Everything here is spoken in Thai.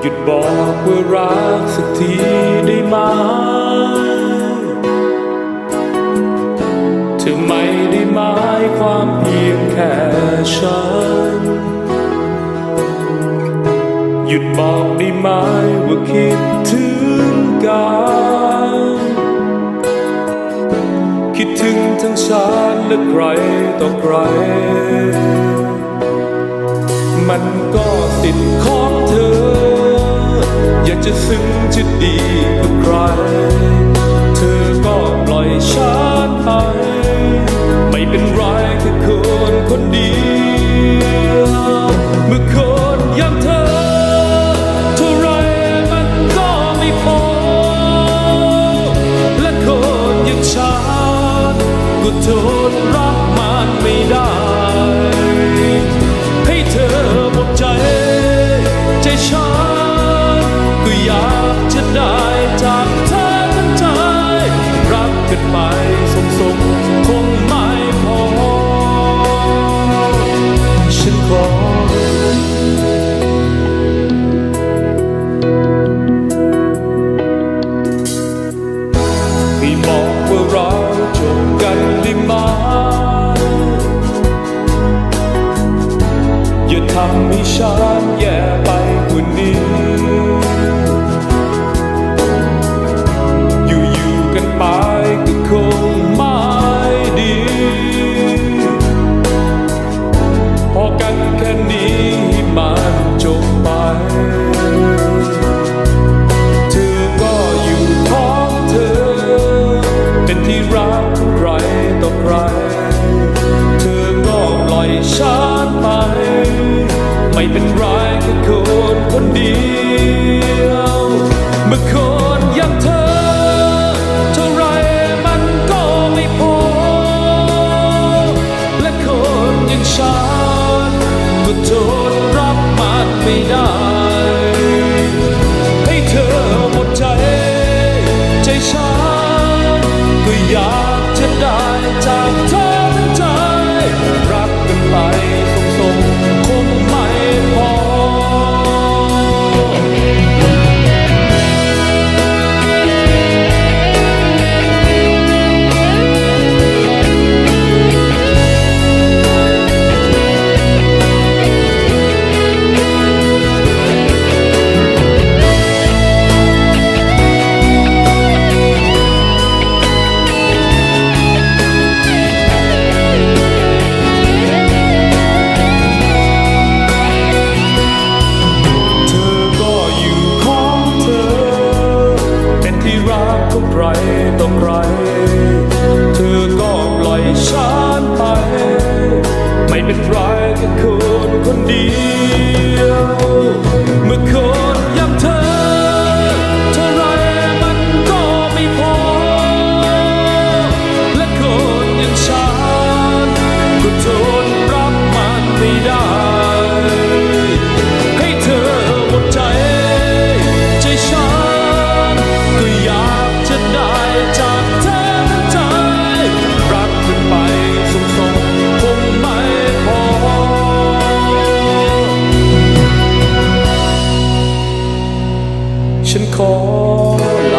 หยุดบอกว่ารักสักทีได้ไหมเธอไม่ได้หมายความเพียงแค่ฉัน ยุดบอกได้ไหมว่าคิดถึงกันคิดถึงทั้งฉันและใครต่อใคร มันก็สิทธิ์ของเธอ อยากจะซึ้งจะดีกับใคร เธอก็ปล่อยฉัน ก็ทนรักมันไม่ได้ deixar. because mission call.